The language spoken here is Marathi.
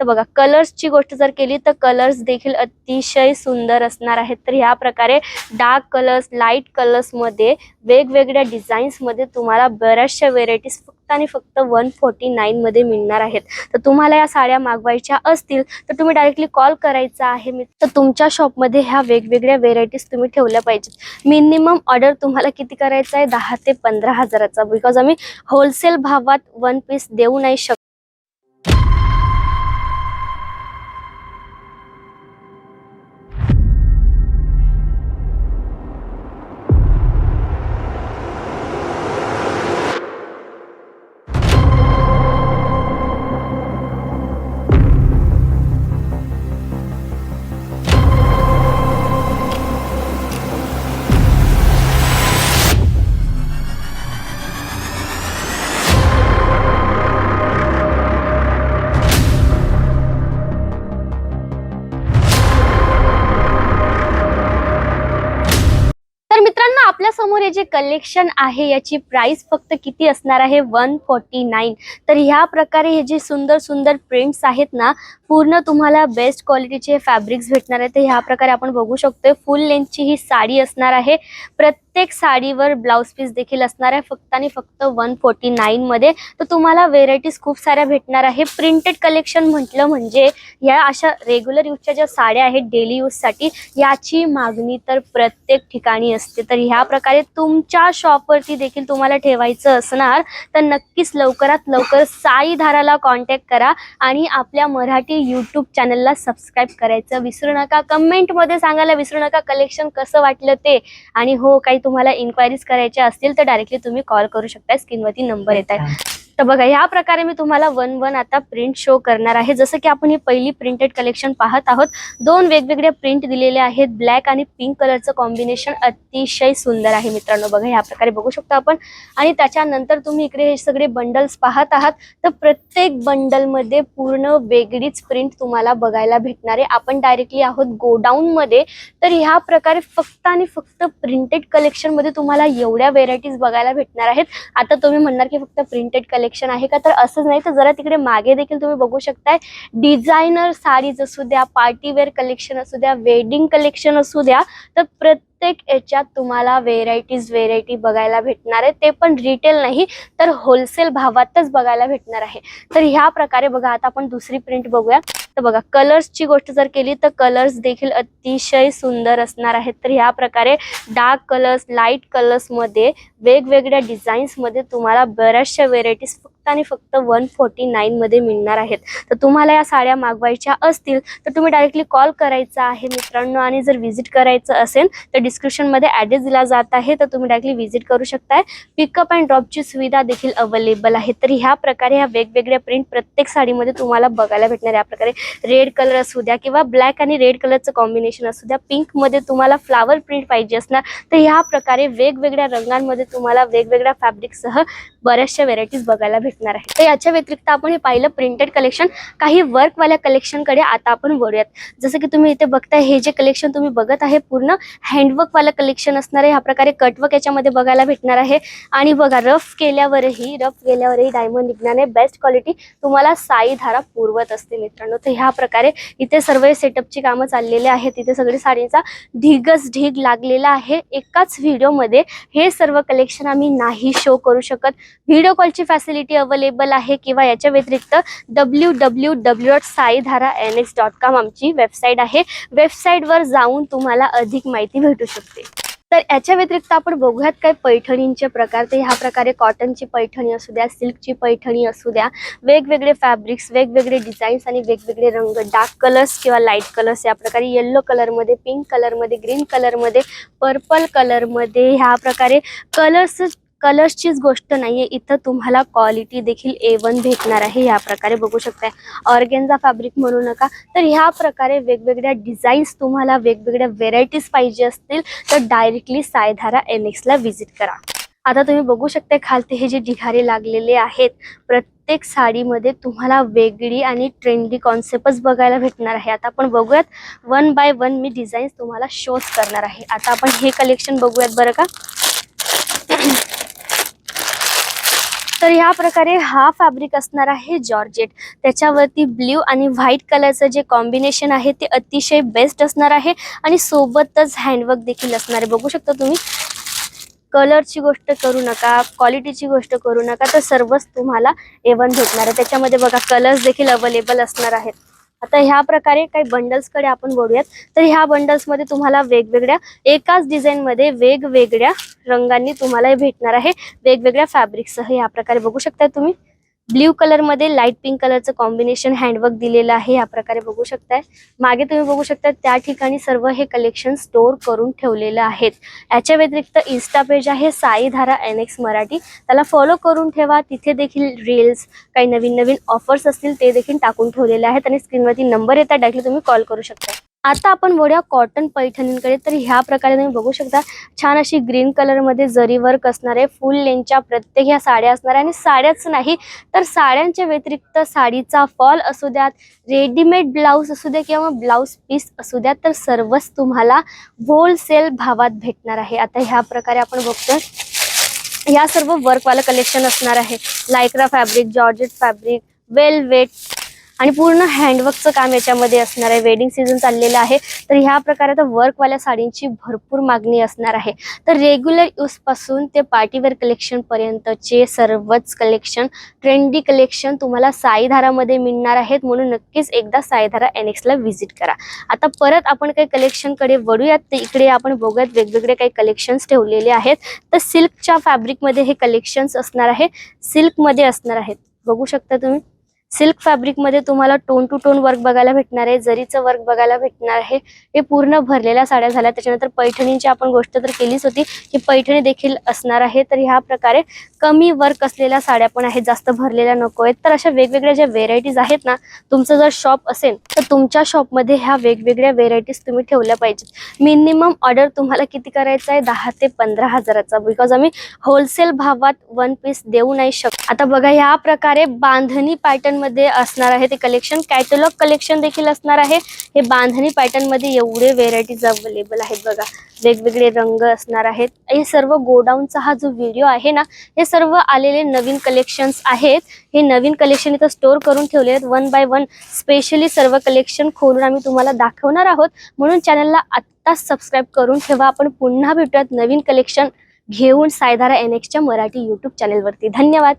तर बघा कलर्सची गोष्ट जर केली तर कलर्स देखील अतिशय सुंदर असणार आहेत. तर ह्या प्रकारे डार्क कलर्स लाइट कलर्समध्ये वेगवेगळ्या डिझाईन्समध्ये तुम्हाला बऱ्याचशा व्हेरायटीज फक्त आणि फक्त वन फोर्टी नाईनमध्ये मिळणार आहेत. तर तुम्हाला या साड्या मागवायच्या असतील तर तुम्ही डायरेक्टली कॉल करायचा आहे मी तर तुमच्या शॉपमध्ये ह्या वेगवेगळ्या व्हेरायटीज तुम्ही ठेवल्या पाहिजेत. मिनिमम ऑर्डर तुम्हाला किती करायचा आहे? दहा ते पंधरा हजाराचा. बिकॉज आम्ही होलसेल भावात वन पीस देऊ नाही शकत. हे जे कलेक्शन आहे याची प्राइस फक्त किती असणार आहे? वन फोर्टी नाईन तर ह्या प्रकारे हे जे सुंदर सुंदर प्रिंट्स आहेत ना पूर्ण तुम्हाला बेस्ट क्वालिटीचे फॅब्रिक्स भेटणार आहे. तर ह्या प्रकारे आपण बघू शकतोय फुल लेंथची ही साडी असणार आहे. प्रत्येक प्रत्येक साडीवर ब्लाऊज पीस देखील असणार आहे. फक्त आणि फक्त वन फोर्टी नाईनमध्ये तर तुम्हाला व्हेरायटीज खूप साऱ्या भेटणार आहे. प्रिंटेड कलेक्शन म्हटलं म्हणजे या अशा रेग्युलर यूजच्या ज्या साड्या आहेत डेली यूजसाठी याची मागणी तर प्रत्येक ठिकाणी असते. तर ह्या प्रकारे तुमच्या शॉपवरती देखील तुम्हाला ठेवायचं असणार. तर नक्कीच लवकरात लवकर साई धाराला कॉन्टॅक्ट करा आणि आपल्या मराठी यूट्यूब चॅनलला सबस्क्राईब करायचं. विसरू नका. कमेंटमध्ये सांगायला विसरू नका. कलेक्शन कसं वाटलं ते. आणि हो काही तुम्हाला इन्क्वायरीज करायच्या असतील तर डायरेक्टली तुम्ही कॉल करू शकता. स्क्रीनवरती नंबर येत आहे. तर बघा ह्या प्रकारे मी तुम्हाला वन वन आता प्रिंट शो करणार आहे. जसं की आपण ही पहिली प्रिंटेड कलेक्शन पाहत आहोत दोन वेगवेगळे प्रिंट दिलेले आहेत. ब्लॅक आणि पिंक कलरचं कॉम्बिनेशन अतिशय सुंदर आहे मित्रांनो. बघा ह्या प्रकारे बघू शकतो आपण. आणि त्याच्यानंतर तुम्ही इकडे हे सगळे बंडल्स पाहत आहात. तर प्रत्येक बंडलमध्ये पूर्ण वेगळीच प्रिंट तुम्हाला बघायला भेटणार आहे. आपण डायरेक्टली आहोत गोडाऊन मध्ये तर ह्या प्रकारे फक्त आणि फक्त प्रिंटेड कलेक्शनमध्ये तुम्हाला एवढ्या व्हेरायटीज बघायला भेटणार आहेत. आता तुम्ही म्हणणार की फक्त प्रिंटेड कलेक्शन आहे का? तर असंच नाही तर जरा तिकडे मागे देखील तुम्ही बघू शकताय. डिझायनर साडीज असू द्या पार्टीवेअर कलेक्शन असू द्या वेडिंग कलेक्शन असू द्या तर प्रत्येक याच्यात तुम्हाला व्हेरायटीज व्हेरायटी बघायला भेटणार आहे. ते पण रिटेल नाही तर होलसेल भावातच बघायला भेटणार आहे. तर ह्या प्रकारे बघा आता आपण दुसरी प्रिंट बघूया. तर बघा कलर्सची गोष्ट जर केली तर कलर्स देखील अतिशय सुंदर असणार आहेत. तर ह्या प्रकारे डार्क कलर्स लाइट कलर्समध्ये वेगवेगळ्या डिझाईन्समध्ये तुम्हाला बऱ्याचशा व्हेरायटीज फक्त आणि फक्त वन फोर्टी नाईनमध्ये मिळणार आहेत. तर तुम्हाला या साड्या मागवायच्या असतील तर तुम्ही डायरेक्टली कॉल करायचा आहे मित्रांनो. आणि जर व्हिजिट करायचं असेल तर डिस्क्रिप्शनमध्ये ॲड्रेस दिला जात आहे तर तुम्ही डायरेक्टली व्हिजिट करू शकताय. पिकअप अँड ड्रॉपची सुविधा देखील अवेलेबल आहे. तर ह्या प्रकारे ह्या वेगवेगळ्या प्रिंट प्रत्येक साडीमध्ये तुम्हाला बघायला भेटणार. या प्रकारे रेड कलर असू द्या किंवा ब्लॅक आणि रेड कलरचं कॉम्बिनेशन असू द्या पिंकमध्ये तुम्हाला फ्लावर प्रिंट पाहिजे असणार तर ह्या प्रकारे वेगवेगळ्या रंगांमध्ये तुम्हाला वेगवेगळ्या फॅब्रिकसह बऱ्याचशा व्हेरायटीज बघायला भेटणार आहे तर याच्या व्यतिरिक्त आपण हे पाहिलं प्रिंटेड कलेक्शन काही वर्कवाल्या कलेक्शनकडे आता आपण वळूयात. जसं की तुम्ही इथे बघताय हे जे कलेक्शन तुम्ही बघत आहे पूर्ण हँडवर्कवालं कलेक्शन असणार आहे. ह्या प्रकारे कटवर्क याच्यामध्ये बघायला भेटणार आहे. आणि बघा रफ केल्यावरही रफ केल्यावरही डायमंड निघण्याने बेस्ट क्वालिटी तुम्हाला साई धारा पुरवत असते मित्रांनो. तर ह्या प्रकारे इथे सर्व सेटअपची कामं चाललेली आहेत. इथे सगळी साडीचा ढिगच ढीग लागलेला आहे. एकाच व्हिडिओमध्ये हे सर्व कलेक्शन आम्ही नाही शो करू शकत. व्हिडिओ कॉलची फॅसिलिटी अवेलेबल आहे किंवा याच्या व्यतिरिक्त W W W dot Saidhara N S dot com आमची वेबसाईट आहे. वेबसाईटवर जाऊन तुम्हाला अधिक माहिती भेटू शकते. तर याच्या व्यतिरिक्त आपण बघूयात काय पैठणींचे प्रकार. तर ह्या प्रकारे कॉटनची पैठणी असू द्या सिल्कची पैठणी असू द्या वेगवेगळे फॅब्रिक्स वेगवेगळे डिझाईन्स आणि वेगवेगळे रंग डार्क कलर्स किंवा लाइट कलर्स या प्रकारे येल्लो कलरमध्ये पिंक कलरमध्ये ग्रीन कलरमध्ये पर्पल कलरमध्ये ह्या प्रकारे कलर्स कलर्सचीच गोष्ट नाहीये. इथं तुम्हाला क्वालिटी देखील ए वन भेटणार आहे. या प्रकारे बघू शकताय. ऑर्गेन्झा फॅब्रिक म्हणू नका. तर ह्या प्रकारे वेगवेगळ्या डिझाईन्स तुम्हाला वेगवेगळ्या व्हेरायटीज पाहिजे असतील तर डायरेक्टली सायधारा एन एक्सला व्हिजिट करा. आता तुम्ही बघू शकता खालते हे जे ढिगारे लागलेले आहेत प्रत्येक साडीमध्ये तुम्हाला वेगळी आणि ट्रेंडी कॉन्सेप्टच बघायला भेटणार आहे. आता आपण बघूयात वन बाय वन मी डिझाईन्स तुम्हाला शोज करणार आहे. आता आपण हे कलेक्शन बघूयात बरं का? तर ह्या प्रकारे हा फॅब्रिक असणार आहे जॉर्जेट. त्याच्यावरती ब्ल्यू आणि व्हाईट कलरचं जे कॉम्बिनेशन आहे ते अतिशय बेस्ट असणार आहे आणि सोबतच हँडवर्क देखील असणार आहे. बघू शकता तुम्ही? कलरची गोष्ट करू नका क्वालिटीची गोष्ट करू नका तर सर्वच तुम्हाला एवन भेटणार आहे. त्याच्यामध्ये बघा कलर्स देखील अवेलेबल असणार आहेत. आता ह्या प्रकारे काही बंडल्सकडे आपण बघूयात. तर ह्या बंडल्समध्ये तुम्हाला वेगवेगळ्या एकाच डिझाईनमध्ये वेगवेगळ्या रंगांनी तुम्हाला हे भेटणार आहे. वेगवेगळ्या फॅब्रिकसह या प्रकारे बघू शकता तुम्ही. ब्ल्यू कलरमध्ये लाइट पिंक कलरचं कॉम्बिनेशन हँडवर्क दिलेलं आहे. या प्रकारे बघू शकताय. मागे तुम्ही बघू शकता त्या ठिकाणी सर्व हे कलेक्शन स्टोअर करून ठेवलेलं आहेत. याच्या व्यतिरिक्त इन्स्टा पेज आहे साई धारा एन एक्स मराठी. त्याला फॉलो करून ठेवा. तिथे देखील रील्स काही नवीन नवीन ऑफर्स असतील ते देखील टाकून ठेवलेले आहेत आणि स्क्रीनवरती नंबर येतात डायरेक्टली तुम्ही कॉल करू शकता. आता आपण वळूया कॉटन पैठणींकडे तर ह्या प्रकारे तुम्ही बघू शकता छान अशी ग्रीन कलरमध्ये जरी वर्क असणार आहे फुल लेंथच्या प्रत्येक ह्या साड्या असणार आहे आणि साड्याच नाही तर साड्यांच्या व्यतिरिक्त साडीचा फॉल असू द्यात रेडीमेड ब्लाऊज असू द्या किंवा ब्लाऊज पीस असू द्यात तर सर्वच तुम्हाला होलसेल भावात भेटणार आहे. आता ह्या प्रकारे आपण बघतोय या सर्व वर्कवालं कलेक्शन असणार आहे. Lycra fabric georgette fabric velvet आणि पूर्ण हँडवर्कचं काम याच्यामध्ये असणार आहे. वेडिंग सीझन चाललेलं आहे. तर ह्या प्रकारे आता वर्कवाल्या साडींची भरपूर मागणी असणार आहे. तर रेग्युलर यूजपासून ते पार्टीवेअर कलेक्शनपर्यंतचे सर्वच कलेक्शन ट्रेंडी कलेक्शन तुम्हाला साईधारामध्ये मिळणार आहेत. म्हणून नक्कीच एकदा साईधारा एनेक्सला व्हिजिट करा. आता परत आपण काही कलेक्शनकडे वळूयात. तर इकडे आपण बघूयात वेगवेगळे काही कलेक्शन्स ठेवलेले आहेत. तर सिल्कच्या फॅब्रिकमध्ये हे कलेक्शन्स असणार आहे. सिल्कमध्ये असणार आहेत. बघू शकता तुम्ही. सिल्क फॅब्रिकमध्ये तुम्हाला टोन टू टोन वर्क बघायला भेटणार आहे जरीचं वर्क बघायला भेटणार आहे. हे पूर्ण भरलेल्या साड्या झाल्या. त्याच्यानंतर पैठणींची आपण गोष्ट तर केलीच होती की पैठणी देखील असणार आहे. तर ह्या प्रकारे कमी वर्क असलेल्या साड्या पण आहेत. जास्त भरलेल्या नको आहेत. तर अशा वेगवेगळ्या ज्या व्हेरायटीज आहेत ना तुमचं जर शॉप असेल तर तुमच्या शॉपमध्ये ह्या वेगवेगळ्या व्हेरायटीज तुम्ही ठेवल्या पाहिजेत. मिनिमम ऑर्डर तुम्हाला किती करायचा आहे? दहा ते पंधरा हजाराचा. बिकॉज आम्ही होलसेल भावात वन पीस देऊ नाही शकतो. आता बघा ह्या प्रकारे बांधणी पॅटर्न मध्ये असणार आहे ते कलेक्शन कॅटलॉग कलेक्शन देखील असणार आहे. हे बांधणी पॅटर्नमध्ये एवढे व्हेरायटीज अवेलेबल आहेत बघा. वेगवेगळे रंग असणार आहेत. हे सर्व गोडाऊनचा हा जो व्हिडिओ आहे ना हे सर्व आलेले नवीन कलेक्शन्स आहेत. हे नवीन कलेक्शन इथं स्टोअर करून ठेवले आहेत. वन बाय वन स्पेशली सर्व कलेक्शन खोलून आम्ही तुम्हाला दाखवणार आहोत. म्हणून चॅनलला आत्ताच सबस्क्राईब करून ठेवा. आपण पुन्हा भेटूयात नवीन कलेक्शन घेऊन सायधारा एन एक्सच्या मराठी यूट्यूब चॅनेलवरती धन्यवाद!